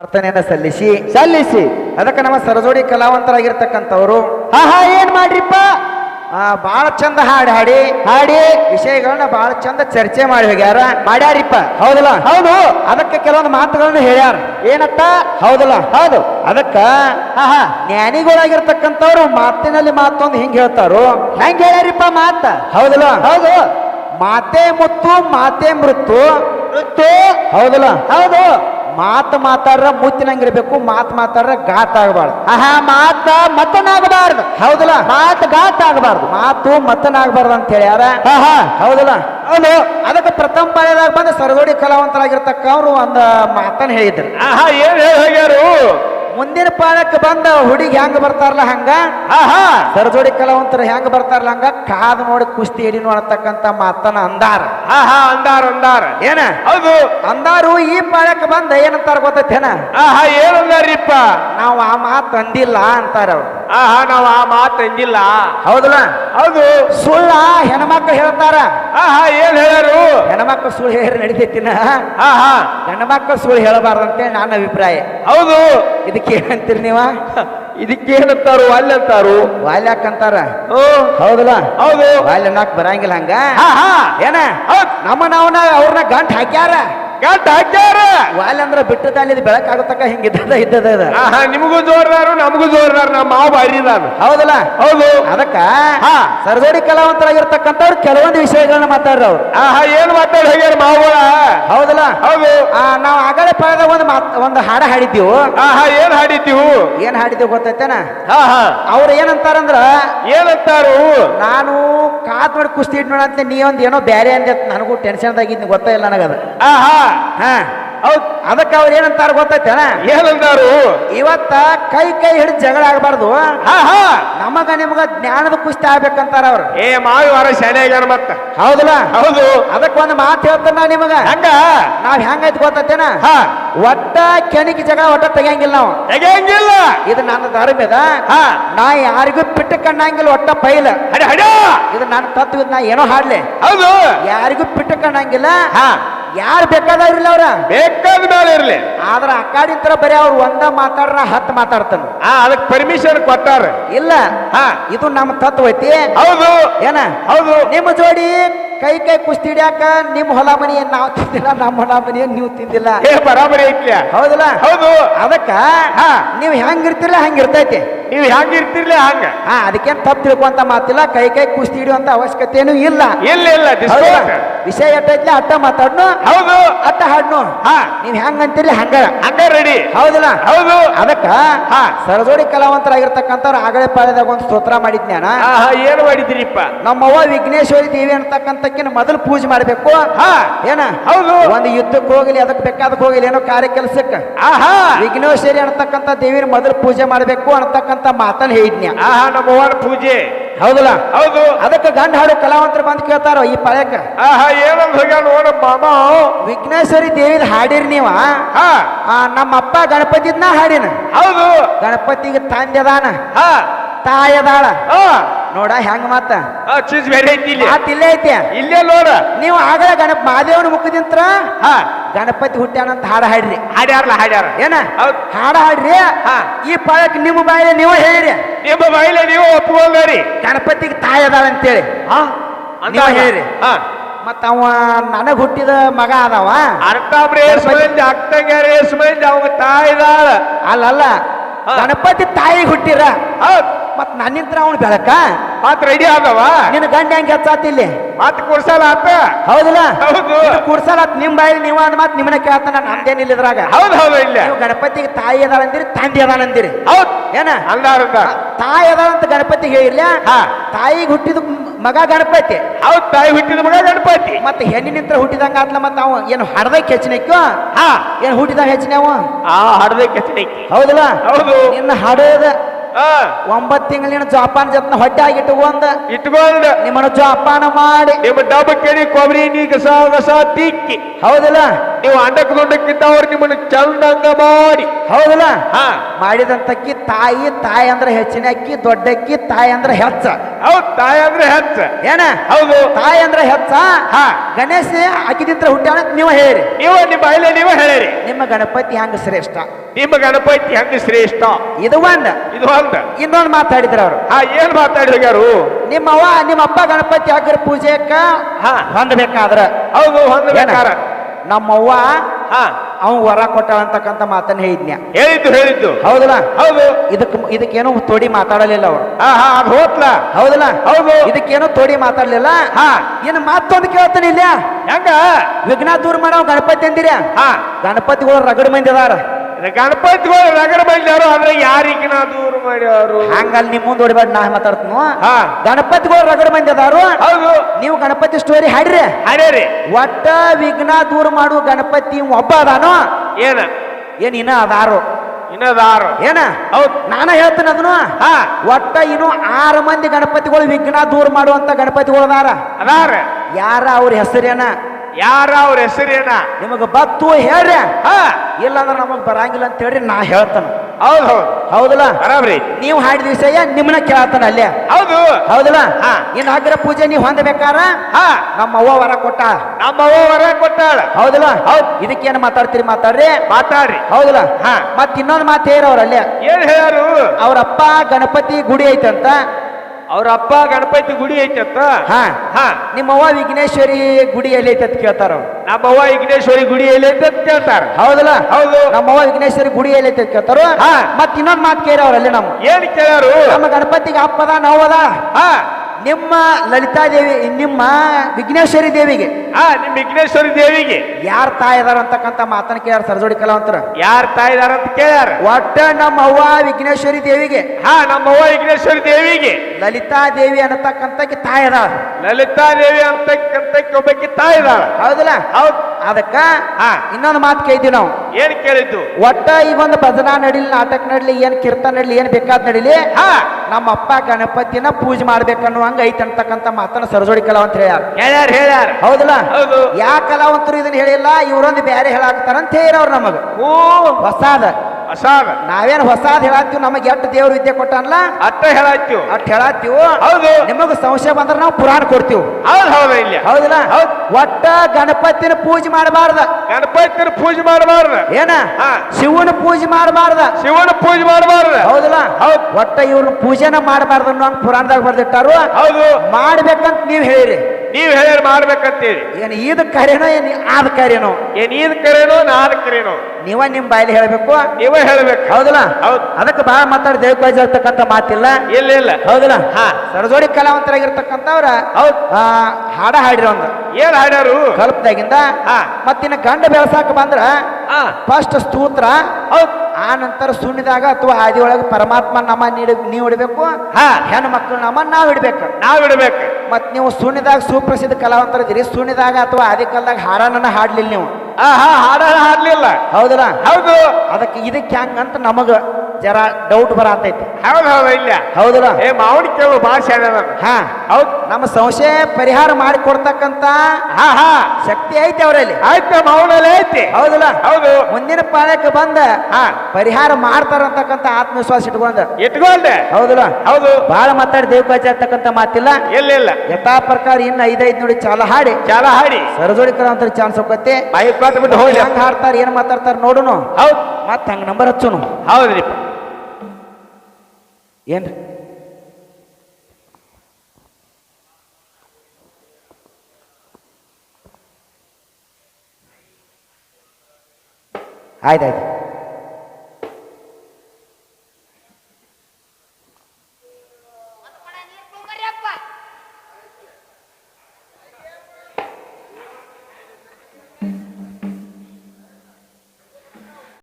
ಪ್ರಾರ್ಥನೆಯನ್ನ ಸಲ್ಲಿಸಿ. ಸಲ್ಲಿಸಿ. ಅದಕ್ಕೆ ನಮ್ಮ ಸರಜೋಡಿ ಕಲಾವಂತರಾಗಿರ್ತಕ್ಕಂಥವ್ರು ಹಾ ಹಾ ಏನ್ ಮಾಡ್ರಿಪ್ಪ? ಆ, ಬಾಳ ಚಂದ ಹಾಡಿ ಹಾಡಿ. ಹಾಡಿ. ವಿಷಯಗಳನ್ನ ಬಾಳ ಚಂದ ಚರ್ಚೆ ಮಾಡಿ ಹೋಗ್ಯಾರ. ಮಾಡ್ಯಾರಿಪ್ಪ. ಹೌದಲ್ಲ? ಹೌದು. ಅದಕ್ಕೆ ಕೆಲವೊಂದು ಮಾತುಗಳನ್ನ ಹೇಳ್ಯಾರ. ಏನತ್ತ? ಹೌದಲ್ಲ? ಹೌದು. ಅದಕ್ಕ ಜ್ಞಾನಿಗಳಾಗಿರ್ತಕ್ಕಂಥವ್ರು ಮಾತಿನಲ್ಲಿ ಮಾತೊಂದು ಹಿಂಗ್ ಹೇಳ್ತಾರು? ಹೆಂಗ್ ಹೇಳ್ಯಾರಿಪ್ಪ ಮಾತ? ಹೌದಲ್ಲ? ಹೌದು. ಮಾತೆ ಮುತ್ತು ಮಾತೆ ಮೃತ್ತು. ಮೃತ್ತು. ಹೌದಲ್ಲ? ಹೌದು. ಮಾತು ಮಾತಾಡ್ರ ಮುತ್ತಿನಂಗಿರ್ಬೇಕು ಮಾತು ಮಾತಾಡ್ರ ಘಾತ ಆಗಬಾರ್ದು. ಆಹಾ ಮಾತ ಮತನಾಗಬಾರ್ದು ಹೌದಲ್ಲ? ಮಾತು ಘಾತ ಆಗಬಾರ್ದು. ಮಾತು ಮತನಾಗಬಾರ್ದು ಅಂತ ಹೇಳಿ ಯಾರ ಆಹಾ. ಹೌದಲ್ಲ? ಹೌದು. ಅದಕ್ಕೆ ಪ್ರಥಮ ಪಾಳ್ಯದಾಗ ಬಂದ ಸರದೋಡಿ ಕಲಾವಂತರಾಗಿರ್ತಕ್ಕವ್ರು ಒಂದು ಮಾತನ್ನ ಹೇಳಿದ್ರು. ಆಹಾ ಏನ್ ಹೇಳಿ ಹೋಗ್ಯಾರು ಮುಂದಿನ ಪಾಳಕ್ಕೆ ಬಂದ ಹುಡುಗಿ ಹೆಂಗ್ ಬರ್ತಾರಲ್ಲ ಹಂಗ? ಸರಜೋಡಿ ಕಲಾವಂತರು ಹೆಂಗ್ ಬರ್ತಾರಲ್ಲ ಹಂಗ? ಕಾದು ನೋಡಿ ಕುಸ್ತಿ ಹಿಡಿ ನೋಡತಕ್ಕಂತ ಮಾತನ ಅಂದಾರ. ಆಹಾ ಅಂದಾರ ಅಂದಾರ. ಏನ? ಹೌದು. ಅಂದಾರು ಈ ಪಾಳಕ್ಕೆ ಬಂದ ಏನಂತಾರ ಗೊತ್ತೈತೇನ? ಆಹಾ ಏನ್ ಅಂದಾರಿಪ್ಪ ನಾವು ಆ ಮಾತು ಅಂದಿಲ್ಲ ಅಂತಾರ ಅವ್ರು. ಆಹಾ ನಾವು ಆ ಮಾತು ಅಂದಿಲ್ಲ. ಹೌದಲ್ಲ? ಹೌದು. ಸುಳ್ಳ ಹೆಣ್ಮಕ್ಳು ಹೇಳ್ತಾರ. ಆಹಾ ಏನ್ ಹೆಣ್ಮಕ್ಳು ಸುಳ್ಳು ಹೇಳಿ ನಡಿತೈತಿನ? ಆಹಾ ಮಕ್ಕಳು ಸುಳ್ಳು ಹೇಳಬಾರ್ದು ಅಂತೇಳಿ ನನ್ನ ಅಭಿಪ್ರಾಯ. ಹೌದು. ಇದಕ್ಕೆ ಏನಂತೀರಿ ನೀವ? ಇದಕ್ಕೇನಂತಾರು ಅಲ್ಲಿ ಅಂತಾರು? ವಾಲ್ಯಾಕಂತಾರ ಓ. ಹೌದಲ್ಲ? ಹೌದು. ವಾಲ್ಯನಾಕ್ ಬರಂಗಿಲ್ಲ ಹಂಗ? ಏನ? ನಮ್ಮ ನಾವನ್ನ ಅವ್ರನ್ನ ಗಂಟ್ ಹಾಕ್ಯಾರ? ಗಂಟ ಹಾಕ್ಯಾರ. ವಾಲ್ಯ ಅಂದ್ರ ಬಿಟ್ಟದಲ್ಲಿ ಇದು ಬೆಳಕಾಗತಕ್ಕ ಹಿಂಗಿದ್ದದ ಇದ್ದದ ಇದ ಆಹಾ ನಿಮಗೂ ಜೋರ್ದಾರು ನಮಗೂ ಜೋರ್ದಾರು ನಮ್ಮ ಮಾವ ಬಾರಿದಾನು ಹೌದಲ್ಲ? ಹೌದು. ಅದಕ್ಕ ಹಾ. ಸರಜೋಡಿ ಕಲಾವಂತರಾಗಿರ್ತಕ್ಕಂಥವ್ರು ಕೆಲವೊಂದು ವಿಷಯಗಳನ್ನ ಮಾತಾಡ್ರ ಅವ್ರು. ಆಹಾ ಏನ್ ಮಾತಾಡಿ ಹೋಗ್ಯಾರ ಮಾವಳ? ಹೌದಲ್ಲ? ಹೌದು. ಆ, ನಾವು ಆಗಲೇ ಪದ ಒಂದು ಮಾತ್ ಒಂದು ಹಾಡ ಹಾಡಿದ್ದೀವು. ಆಹಾ ಏನ್ ಹಾಡಿದ್ದೀವು? ಏನ್ ಹಾಡಿದ್ದೀವಿ ಗೊತ್ತೈತೇನ? ಆಹಾ. ಅವ್ರು ಏನಂತಾರಂದ್ರ ಏನಂತಾರು? ನಾನು ಕಾತ್ ನೋಡಿ ಕುಸ್ತಿ ಇಟ್ಟು ನೋಡಂತ ನೀ ಒಂದ್ ಏನೋ ಬ್ಯಾರೆ ಅಂದೆ ನನಗೂ ಟೆನ್ಷನ್ ಆಗಿದ್ನಿ ಗೊತ್ತಾಯಿಲ್ಲ ನನಗದ. ಆಹಾ. ಹಾ. ಹೌದ್. ಅದಕ್ಕೆ ಅವ್ರು ಏನಂತಾರ ಗೊತ್ತೈತೇನ ಏನಂತಾರು? ಇವತ್ತ ಕೈ ಕೈ ಹಿಡಿದು ಜಗಳ ಆಗಬಾರ್ದು. ಹಾ ನಮಗ ನಿಮಗ ಜ್ಞಾನದ ಕುಸ್ತಿ ಆಗ್ಬೇಕಂತಾರ ಅವ್ರು. ಏ ಮಾವಿ ವಾರ ಶಾಲೆ ಆಗ್ಯಾನ ಮತ್ತ? ಹೌದಲ್ಲ? ಹೌದು. ಅದಕ್ಕೆ ಒಂದು ಮಾತು ಹೇಳ್ತಾನ ನಾ ನಿಮಗ. ಹಂಗ? ನಾವ್ ಹೆಂಗೈತ್ ಗೊತ್ತೈತೇನ? ಹಾ. ಒಟ್ಟ ಕೆನಿಗೆ ಜಗಳ ಒಟ್ಟ ತೆಗಿಯಂಗಿಲ್ಲ ನಾವು. ತೆಗಿಯಂಗಿಲ್ಲ. ಇದು ನನ್ನ ಧರ್ಮ ಇದ. ಹಾ. ನಾ ಯಾರಿಗೂ ಬಿಟ್ಟು ಕಣ್ಣಂಗಿಲ್ಲ ಒಟ್ಟ ಪೈಲ. ಇದು ನನ್ನ ತತ್ವ ನಾ ಏನೋ ಹಾಡ್ಲಿ. ಹೌದು. ಯಾರಿಗೂ ಬಿಟ್ಟು ಕಣ್ಣಂಗಿಲ್ಲ. ಹಾ. ಯಾರು ಬೇಕಾದವ್ರಿಲ್ಲ ಅವ್ರ? ಬೇಕಾದ ಮೇಲೆ ಇರ್ಲಿ. ಆದ್ರ ಅಕ್ಕಾಡಿಂತರ ಬರೀ ಅವ್ರು ಒಂದ ಮಾತಾಡ್ರ ಹತ್ತು ಮಾತಾಡ್ತಾನ. ಆ ಅದಕ್ಕೆ ಪರ್ಮಿಷನ್ ಕೊಟ್ಟಾರ. ಇಲ್ಲ. ಹಾ. ಇದು ನಮ್ಮ ತತ್ವ ಐತಿ. ಹೌದು. ಏನ? ಹೌದು. ನಿಮ್ಮ ಜೋಡಿ ಕೈ ಕೈ ಕುಸ್ತಿ ಹಿಡಿಯಾಕ ನಿಮ್ಮ ಹೊಲ ಮನಿ ಏನ್ ನಾವ್ ತಿಂದಿಲ್ಲ ನಮ್ಮ ಹೊಲ ಮನಿ ಏನ್ ನೀವು ತಿಂದಿಲ್ಲ. ಏ ಬರಾಬರಿ ಐತಿ ಹೌದಲ್ಲ? ಹೌದು. ಅದಕ್ಕ ಹಾ. ನೀವು ಹೆಂಗಿರ್ತಿರಲ್ಲ ಹಂಗಿರ್ತೈತಿ. ನೀವು ಹೆಂಗಿರ್ತಿರ್ಲಿ ಹಂಗ? ಹಾ ಅದಕ್ಕೇನ್ ತಪ್ಪು ತಿಳ್ಕೊಂತ ಮಾತಿಲ್ಲ ಕೈ ಕೈ ಕುಸ್ತಿ ಹಿಡಿಯುವಂತ ಅವಶ್ಯಕತೆನೂ ಇಲ್ಲ. ಇಲ್ಲ ಇಲ್ಲ ವಿಷಯ ಎಟ್ಟೈತ್ಲೆ ಅಟ್ಟ ಮಾತಾಡ್ನು ಹೌದು. ಅಟ್ಟ ಹಾಡ್ನು. ಹಾ. ನೀವ್ ಹೆಂಗ್ ಅಂತೀರಿ ಹಂಗ. ಹಂಗ ರೆಡಿ ಹೌದಲ್ಲ? ಹೌದು. ಅದಕ್ಕ ಹಾ. ಸರಜೋಡಿ ಕಲಾವಂತರಾಗಿರ್ತಕ್ಕಂಥವ್ರು ಆಗಲೇ ಪಾಳ್ಯದಾಗ ಒಂದು ಸ್ತೋತ್ರ ಮಾಡಿದ್ನ ಆಹಾ ಏನ್ ಮಾಡಿದ್ರಿಪ್ಪ? ನಮ್ಮವ್ವ ವಿಘ್ನೇಶ್ವರಿ ದೇವಿ ಅಂತಕ್ಕಂತಕ್ಕಿನ ಮೊದಲು ಪೂಜೆ ಮಾಡಬೇಕು. ಹಾ. ಏನ? ಹೌದು. ಒಂದು ಯುದ್ಧಕ್ಕೆ ಹೋಗಲಿ ಅದಕ್ಕೆ ಬೇಕಾದಕ್ಕೆ ಹೋಗಲಿ ಏನೋ ಕಾರ್ಯ ಕೆಲಸಕ್ಕೆ. ಆಹಾ. ವಿಘ್ನೇಶ್ವರಿ ಅಂತಕ್ಕಂಥ ದೇವಿನ ಮೊದಲು ಪೂಜೆ ಮಾಡಬೇಕು ಅನ್ನತಕ್ಕಂಥ ಮಾತನ್ನ ಹೇಳಿದ್ನ್ಯ. ಆಹಾ ನಮ್ಮ ಅವ್ವನ ಪೂಜೆ. ಹೌದಲ್ಲ? ಹೌದು. ಅದಕ್ಕೆ ಗಂಡ ಹಾಡು ಕಲಾವಂತರು ಬಂದು ಕೇಳ್ತಾರೋ ಈ ಪಾಳ್ಯಕ್ಕ? ಆಹಾ ಏನಂತ ಹೋಗ್ಯಾನ ನೋಡ ಮಾಮ. ವಿಘ್ನೇಶ್ವರಿ ದೇವಿದ ಹಾಡಿರಿ ನೀವ? ಹಾ. ನಮ್ಮ ಅಪ್ಪ ಗಣಪತಿದ್ನ ಹಾಡಿನ? ಹೌದು. ಗಣಪತಿಗೆ ತಂದೆದಾನ? ಹಾ. ತಾಯದಾಳ? ಹಾ. ನೋಡ ಹೆಂಗ ಮತ್ತ ಆ ಚೀಸ್ ಬೇರೆ ಐತಿ ಇಲ್ಲಿ. ಮಾತ್ ಇಲ್ಲೇ ಐತಿ. ಇಲ್ಲೇ ನೋಡ. ನೀವು ಆಗಲೇ ಗಣಪ ಮಹಾದೇವನ ಮುಖದಿಂತ್ರ ಹಾ. ಗಣಪತಿ ಹುಟ್ಟ್ಯಾನಂತ ಹಾಡ ಹಾಡ್ರಿ. ಹಾಡ್ಯಾರಲ್ಲ ಹಾಡ್ಯಾರ. ಏನ? ಹೌದ್. ಹಾಡ ಹಾಡ್ರಿ. ಹಾ. ಈ ಪದಕ್ಕೆ ನಿಮ್ಮ ಬಾಯಿಲೆ ನೀವು ಹೇಳಿರಿ. ನಿಮ್ಮ ಬಾಯಿಲೆ ನೀವು ಒಪ್ಕೊಂಡ್ರಿ ಗಣಪತಿಗೆ ತಾಯಿ ಅದಾಳ ಅಂತೇಳಿ. ಹಾ ನೀವ್ ಹೇಳ್ರಿ. ಹಾ. ಮತ್ತ ಅವ ನನಗ್ ಹುಟ್ಟಿದ ಮಗ ಅದಾವ. ಅರ್ಟಾಬ್ರೆ ಏಸ್ ಮಂದಿ ಅಕ್ಕಂಗ್ಯಾರ ಏಸ್ ಮಂದಿ ಅವಾಗ ತಾಯಿದಾಳ ಅಲ್ಲಲ್ಲ ಗಣಪತಿ ತಾಯಿಗೆ ಹುಟ್ಟಿರ. ಹೌದ್. ಮತ್ ನಾನಿಂತ್ರ ಅವನು ಬೆಳಕ? ಮತ್ ರೆಡಿ ಆದವ? ನಿನ್ನ ಗಂಡ ಹೆಂಗ್ ಹೆಚ್ಚಾತಿಲ್ಲಿ ಮತ್ ಕುರ್ಸಲ ಆತ? ಹೌದಿಲ್ಲ? ಹೌದು. ಕುಡ್ಸಲ್ಲ ನಿಮ್ ಬಾಯಿ ನೀವು ಅಂದ್ ಮಾತ್ ನಿಮ್ಮನ್ನ ಕೇಳ್ತಾನ ನಮ್ದೇನಿಲ್ಲ ಇದ್ರಾಗ. ಹೌದು ಹೌದು ಇಲ್ಲ. ನೀವು ಗಣಪತಿಗೆ ತಾಯಿ ಅದಾಳ ಅಂದಿರಿ ತಂದೆ ಅದಾಳ ಅಂದಿರಿ. ಹೌದ್. ಏನ? ಅಂದಾರ ತಾಯಿ ಅದಾಳ ಅಂತ ಗಣಪತಿಗೆ ಹೇಳಿರ್ಲ. ತಾಯಿಗೆ ಹುಟ್ಟಿದ ಮಗ ಗಣಪತಿ. ಹೌದ್ ತಾಯಿ ಹುಟ್ಟಿದ ಮಗ ಗಣಪತಿ. ಮತ್ತೆ ಹೆಣ್ಣಿನಿಂತ್ರ ಹುಟ್ಟಿದಂಗ ಆತ್ಲ ಮತ್ತ ಅವ ಏನು ಹಡದಕ್ಕೆ ಹೆಚ್ಚಿನಕ್ಕು ಹಾ. ಏನು ಹುಟ್ಟಿದಾಗ ಹೆಚ್ಚಿನ ಅವ? ಆ ಹಡದ ಕೆತ್ತಡೈತಿ ಹೌದಲ್ಲ? ಹೌದು. ಇನ್ನು ಹಡದ ಒಂಬತ್ತು ತಿಂಗಳಿನ ಜೋಪಾನ ಜತ್ನ ಹೊಟ್ಟೆ ಆಗಿಟ್ಟುಕೊಂಡ ಇಟ್ಕೊಂಡ್. ನಿಮ್ಮನ್ನು ಜೋಪಾನ ಮಾಡಿ. ನಿಮ್ಮ ಡಬ್ಬ ಕೆಡಿ ಕೊಬ್ಬರಿ ನೀ ಕಸ ಕಸ ತಿಕ್ಕಿ. ಹೌದಿಲ್ಲ? ನೀವು ಅಂಡಕ್ಕೆ ದುಂಡಕ್ಕಿದ್ದವ್ರು ನಿಮ್ಮನ್ನು ಚಂದಂಗ ಮಾಡಿ. ಹೌದಲ್ಲ? ಹಾ. ಮಾಡಿದಂತಕ್ಕಿ ತಾಯಿ ತಾಯಿ ಅಂದ್ರೆ ಹೆಚ್ಚಿನ ಅಕ್ಕಿ ದೊಡ್ಡಕ್ಕಿ ತಾಯಿ ಅಂದ್ರೆ ಹೆಚ್ಚ. ಹೌದ್ ತಾಯಿ ಅಂದ್ರೆ ಹೆಚ್ಚ. ಏನ? ಹೌದು. ತಾಯಿ ಅಂದ್ರೆ ಹೆಚ್ಚ? ಹಾ. ಗಣೇಶ ಅಕ್ಕಿದಿಂತ್ರ ಹುಟ್ಟ್ಯಾಣ ನೀವು ಹೇಳಿ ನೀವು ನಿಮ್ಮ ಬಾಯಿಲೆ ನೀವು ಹೇಳಿರಿ. ನಿಮ್ಮ ಗಣಪತಿ ಹಂಗ ಶ್ರೇಷ್ಠ? ನಿಮ್ಮ ಗಣಪತಿ ಹೆಂಗ ಶ್ರೇಷ್ಠ? ಇದು ಒಂದ್. ಇದು ಒಂದ. ಇನ್ನೊಂದು ಮಾತಾಡಿದ್ರ ಅವ್ರು. ಹಾ ಏನ್ ಮಾತಾಡಿದ್ರು ನಿಮ್ಮವ್ವ ನಿಮ್ಮ ಅಪ್ಪ ಗಣಪತಿ ಹಾಕಿರ ಪೂಜೆಕ್ಕ ಹಾ. ಹೊಂದಬೇಕಾದ್ರ. ಹೌದು ಹೊಂದಬೇಕಾರ. ನಮ್ಮವ್ವ ಹಾ. ಅವ್ ವರ ಕೊಟ್ಟಾಳ ಅಂತಕ್ಕಂಥ ಮಾತನ್ನ ಹೇಳಿದ್ನ ಹೇಳಿದ್ದು ಹೇಳಿದ್ದು. ಹೌದಲ್ಲ? ಹೌದು. ಇದಕ್ ಇದಕ್ಕೇನೋ ತೋಡಿ ಮಾತಾಡಲಿಲ್ಲ ಅವ್ರು. ಹಾ ಹಾ ಅದು ಹೋತ್ಲ? ಹೌದಲ್ಲ? ಹೌದು. ಇದಕ್ಕೇನೋ ತೋಡಿ ಮಾತಾಡ್ಲಿಲ್ಲ? ಹಾ. ಇನ್ನು ಮತ್ತೊಂದು ಕೇಳ್ತಾನೆ ಇಲ್ಲ ಹೆಂಗ? ವಿಘ್ನ ದೂರ ಮಾಡೋ ಗಣಪತಿ ಅಂದಿರ ಹಾ. ಗಣಪತಿಗಳು ರಗಡ್ ಮಂದಿ ಅದಾರ. ಗಣಪತಿಗಳು ರಗಡ್ ಮಂದಿ ಅಂದ್ರೆ ಯಾರಿಗಿನ ದೂರ ಮಾಡ್ಯಾರು? ಹಂಗಲ್ಲಿ ನಿಮ್ ಮುಂದೆ ಹೊಡಿಬೇಡ ನಾ ಮಾತಾಡ್ತೀನಿ. ಹಾ. ಗಣಪತಿಗಳು ರಗಡ ಮಂದಿ ಅದಾರು. ಹೌದು. ನೀವು ಗಣಪತಿ ಸ್ಟೋರಿ ಹಾಡ್ರಿ. ಹಾಡ್ರಿ ಒಟ್ಟ ವಿಘ್ನ ದೂರ ಮಾಡು ಗಣಪತಿ ಒಬ್ಬ ಅದಾನು? ಏನ? ಏನ್ ಇನ್ನ ಅದಾರು? ಇನ್ನದಾರು ಏನ? ಹೌದ್. ನಾನ ಹೇಳ್ತೇನೆ ಅದನ್ನು. ಹಾ. ಒಟ್ಟ ಇನ್ನು ಆರು ಮಂದಿ ಗಣಪತಿಗಳು ವಿಘ್ನ ದೂರ ಮಾಡುವಂತ ಗಣಪತಿಗಳು ಅದಾರ. ಅದಾರ. ಯಾರ ಅವ್ರ ಹೆಸರೇನ? ಯಾರ ಅವ್ರ ಹೆಸರೇನ? ನಿಮಗ ಬತ್ತು ಹೇಳ್ರಿ. ಹಾ. ಇಲ್ಲ ಅಂದ್ರೆ ನಮಗ್ ಬರಂಗಿಲ್ಲ ಅಂತ ಹೇಳ್ರಿ ನಾ ಹೇಳ್ತಾನ. ಹೌದು. ಹೌದು. ಹೌದಲ್ಲ? ಬರಾಬ್ರಿ. ನೀವು ಹಾಡಿದ ವಿಷಯ ನಿಮ್ಮನ್ನ ಕೇಳತ್ತಾನ ಅಲ್ಲೇ. ಹೌದು. ಹೌದಲ್ಲ? ಹಾ. ಇನ್ ಅಗ್ರ ಪೂಜೆ ನೀವು ಹೊಂದಬೇಕಾರ ಹಾ. ನಮ್ಮ ಅವ್ವ ವರ ಕೊಟ್ಟ ನಮ್ಮ ಅವ್ವ ವರ ಕೊಟ್ಟಾಳ. ಹೌದಲ್ಲ? ಹೌದ್. ಇದಕ್ಕೇನು ಮಾತಾಡ್ತೀರಿ ಮಾತಾಡ್ರಿ? ಮಾತಾಡ್ರಿ. ಹೌದಲ್ಲ? ಹಾ. ಮತ್ ಇನ್ನೊಂದು ಮಾತು ಹೇರ ಅವ್ರ ಅಲ್ಲೇ. ಏನ್ ಹೇಳ್ಯಾರು? ಅವ್ರಪ್ಪ ಗಣಪತಿ ಗುಡಿ ಐತಂತ. ಅವ್ರ ಅಪ್ಪ ಗಣಪತಿ ಗುಡಿ ಐತತ್ತ ಹಾ. ಹಾ. ನಿಮ್ಮವ್ವ ವಿಘ್ನೇಶ್ವರಿ ಗುಡಿ ಎಲ್ಲಿ ಐತೆ ಅಂತ ಕೇಳ್ತಾರ ಅವ್ರು. ನಮ್ಮವ್ವ ವಿಘ್ನೇಶ್ವರಿ ಗುಡಿ ಎಲ್ಲಿ ಐತೆ ಅಂತ ಕೇಳ್ತಾರ. ಹೌದಲ್ಲ? ಹೌದು. ನಮ್ಮವ್ವ ವಿಘ್ನೇಶ್ವರಿ ಗುಡಿ ಎಲ್ಲಿ ಐತೆ ಅಂತ ಕೇಳ್ತಾರ. ಹಾ. ಮತ್ ಇನ್ನೊಂದ್ ಮಾತು ಕೇರ ಅವ್ರಲ್ಲಿ ನಮ್ಮ. ಏನ್ ಕೇಳ್ಯಾರು ನಮ್ಮ ಗಣಪತಿಗೆ ಅಪ್ಪದ ನೋವದ. ಹಾ. ನಿಮ್ಮ ಲಲಿತಾ ದೇವಿ ನಿಮ್ಮ ವಿಘ್ನೇಶ್ವರಿ ದೇವಿಗೆ. ಆ ನಿಮ್ ವಿಘ್ನೇಶ್ವರಿ ದೇವಿಗೆ. ಯಾರು ತಾಯಿದಾರ ಅಂತಕ್ಕಂಥ ಮಾತನ್ನ ಕೇಳ್ಯಾರ ಸರಜೋಡಿ ಕಲಾವಂತರ? ಯಾರು ತಾಯಿದಾರ ಅಂತ ಕೇಳ್ಯಾರ? ಒಟ್ಟ ನಮ್ಮ ಅವ್ವ ವಿಘ್ನೇಶ್ವರಿ ದೇವಿಗೆ. ಹಾ ನಮ್ಮವ್ವ ವಿಘ್ನೇಶ್ವರಿ ದೇವಿಗೆ. ಲಲಿತಾ ದೇವಿ ಅನ್ನತಕ್ಕಂಥ ತಾಯಿದಾರ ಲಲಿತಾ ದೇವಿ ಅಂತಕ್ಕಂತ ಒಬ್ಬಕ್ಕೆ ತಾಯಿದಾರ ಹೌದಲ್ಲ? ಹೌದ್. ಅದಕ್ಕ ಇನ್ನೊಂದು ಮಾತು ಕೇಳಿದ್ವಿ ನಾವು. ಏನ್ ಕೇಳಿದ್ದು? ಒಟ್ಟ ಈ ಒಂದು ಭಜನಾ ನಡಿಲಿ ನಾಟಕ ನಡೀಲಿ ಏನ್ ಕೀರ್ತನ ನಡೀಲಿ ಏನ್ ಬೇಕಾದ್ ನಡೀಲಿ ಹಾ. ನಮ್ಮ ಅಪ್ಪ ಗಣಪತಿನ ಪೂಜೆ ಮಾಡ್ಬೇಕನ್ನುವಂಗ ಐತೆ ಅಂತಕ್ಕಂಥ ಮಾತನ್ನ ಸರಜೋಡಿ ಕಲಾವಂತ ಹೇಳ್ಯಾರ. ಹೇಳ್ಯಾರ ಹೇಳ್ಯಾರ. ಹೌದಲ್ಲ? ಹೌದು. ಯಾ ಕಲಾವಂತರು ಇದನ್ನ ಹೇಳಿಲ್ಲ ಇವರೊಂದು ಬೇರೆ ಹೇಳಾಕ್ತಾರ ಅಂತ ಹೇಳಿರವ್ರು ನಮಗ. ಓ ಹೊಸಾದ. ಅಸಾದ ನಾವೇನ್ ಹೊಸಾದ್ ಹೇಳತ್ತೀವಿ ನಮಗೆ ಎಷ್ಟು ದೇವ್ರ ವಿದ್ಯೆ ಕೊಟ್ಟಾನಲ್ಲ? ಅಟ್ಟ ಹೇಳಾಯ್ತು ಅಟ್ ಹೇಳತ್ತೀವಿ. ಹೌದು. ನಿಮಗ ಸಂಶಯ ಬಂದ್ರೆ ನಾವು ಪುರಾಣ ಕೊಡ್ತೀವಿ. ಹೌದು ಹೌದು ಇಲ್ಲ ಹೌದಿಲ್ಲ? ಹೌದು. ಒಟ್ಟ ಗಣಪತಿನ ಪೂಜೆ ಮಾಡಬಾರ್ದ. ಗಣಪತಿನ ಪೂಜೆ ಮಾಡಬಾರ್ದ. ಏನ. ಶಿವನ ಪೂಜೆ ಮಾಡಬಾರ್ದ. ಶಿವನ ಪೂಜೆ ಮಾಡಬಾರ್ದ. ಹೌದಿಲ್ಲ? ಹೌದು. ಒಟ್ಟ ಇವ್ರನ್ನ ಪೂಜೆನ ಮಾಡಬಾರ್ದು ಅನ್ನೋ ಪುರಾಣದಾಗ ಬರ್ದಿಟ್ಟಾರು. ಹೌದು. ಮಾಡ್ಬೇಕಂತ ನೀವ್ ಹೇಳಿರಿ. ನೀವ್ ಹೇಳ್ಯಾರ ಮಾಡ್ಬೇಕಂತೇಳಿ. ಏನ್ ಈದ್ ಕರೆನೋ ಏನ್ ಆದ ಕರೆನೋ? ಏನ್ ಈದ್ ಕರೆನೋ ನಾದ ಕರೆನೋ? ನೀವ ನಿಮ್ ಬಾಯಲ್ಲಿ ಹೇಳ್ಬೇಕು? ನೀವ ಹೇಳ್ಬೇಕು. ಹೌದಲ್ಲ? ಹೌದು. ಅದಕ್ಕೆ ಬಾ ಮಾತಾಡಿ ದೇವಕಾಜ್ ಹೇಳ್ತಕ್ಕಂಥ ಮಾತಿಲ್ಲ. ಇಲ್ಲ ಇಲ್ಲ. ಹೌದಲ್ಲ? ಹಾ. ಸರಜೋಡಿ ಕಲಾವಂತರಾಗಿರ್ತಕ್ಕಂಥವ್ರ ಹೌದ್. ಹಾಡ ಹಾಡಿರೋ ಒಂದು. ಏನ್ ಹಾಡ್ಯಾರು? ಕಲ್ಪದಾಗಿಂದ ಹಾ. ಮತ್ತಿನ್ನ ಗಂಡ ಬೆಳಸಾಕ ಬಂದ್ರ ಫಸ್ಟ್ ಸ್ತೂತ್ರ ಹೌದ್. ಆ ನಂತರ ಸುಣ್ಣಿದಾಗ ಅಥವಾ ಆದಿ ಒಳಗೆ ಪರಮಾತ್ಮ ನಮ್ಮ ನೀಡಿ ನೀವು ಇಡಬೇಕು ಹಾ. ಹೆಣ್ಣು ಮಕ್ಕಳ ನಮ್ಮ ನಾವು ಇಡ್ಬೇಕು. ನಾವು ಇಡ್ಬೇಕು. ಮತ್ತು ನೀವು ಸುಣ್ಣಿದಾಗ ಸುಪ್ರಸಿದ್ಧ ಕಲಾವಂತರಿದ್ದೀರಿ ಸುಣ್ಣಿದಾಗ ಅಥವಾ ಆದಿ ಕಾಲದಾಗ ಹಾಡನ್ನ ಹಾಡ್ಲಿಲ್ಲ ನೀವು? ಹಾಡ ಹಾಡ್ಲಿಲ್ಲ. ಹೌದಲ್ಲ? ಹೌದು. ಅದಕ್ಕೆ ಇದಕ್ಕೆ ಹೆಂಗಂತ ನಮಗ ಜರ ಡೌಟ್ ಬರತೈತಿ ಹೌದ್ ಹೌದ ಇಲ್ಲ. ಹೌದಲ್ಲ? ಏ ಮಾವನ್ ಕೇಳು ಹಾ. ಹೌದ್. ನಮ್ಮ ಸಂಶಯ ಪರಿಹಾರ ಮಾಡಿ ಕೊಡ್ತಕ್ಕಂತ ಹಾ ಹಾ. ಶಕ್ತಿ ಐತಿ ಅವರಲ್ಲಿ. ಆಯ್ತು ಮಾವನಲ್ಲಿ ಐತಿ. ಹೌದಲ್ಲ? ಹೌದು. ಮುಂದಿನ ಪಾಳ್ಯಕ್ಕೆ ಬಂದ ಹಾ. ಪರಿಹಾರ ಮಾಡ್ತಾರಂತಕ್ಕಂತ ಆತ್ಮವಿಶ್ವಾಸ ಇಟ್ಕೊಂಡ. ಇಟ್ಕೊಂಡೆ. ಹೌದಲ್ಲ? ಹೌದು. ಬಹಳ ಮಾತಾಡಿ ದೇವಕಾಜ ಅಂತಕ್ಕಂತ ಮಾತಿಲ್ಲ. ಇಲ್ಲ ಇಲ್ಲ. ಯಥಾ ಪ್ರಕಾರ ಇನ್ನು ಐದೈದು ನೋಡಿ ಚಾಲ ಹಾಡಿ. ಚಾಲ ಹಾಡಿ. ಸರಜೋಡಿ ಅಂತ ಚಾನ್ಸ್ ಹೋಗತ್ತೆ ಬಿಟ್ಟು ಹೋಗಿ ಹೆಂಗ್ ಹಾಡ್ತಾರ ಏನ್ ಮಾತಾಡ್ತಾರ ನೋಡುನು. ಹೌದು. ಮತ್ತ ಹಂಗ ನಂಬರ್ ಹಚ್ಚುನು. ಹೌದ್ರಿ ಏನ್ರಿ ಆಯ್ತಾಯ್ತು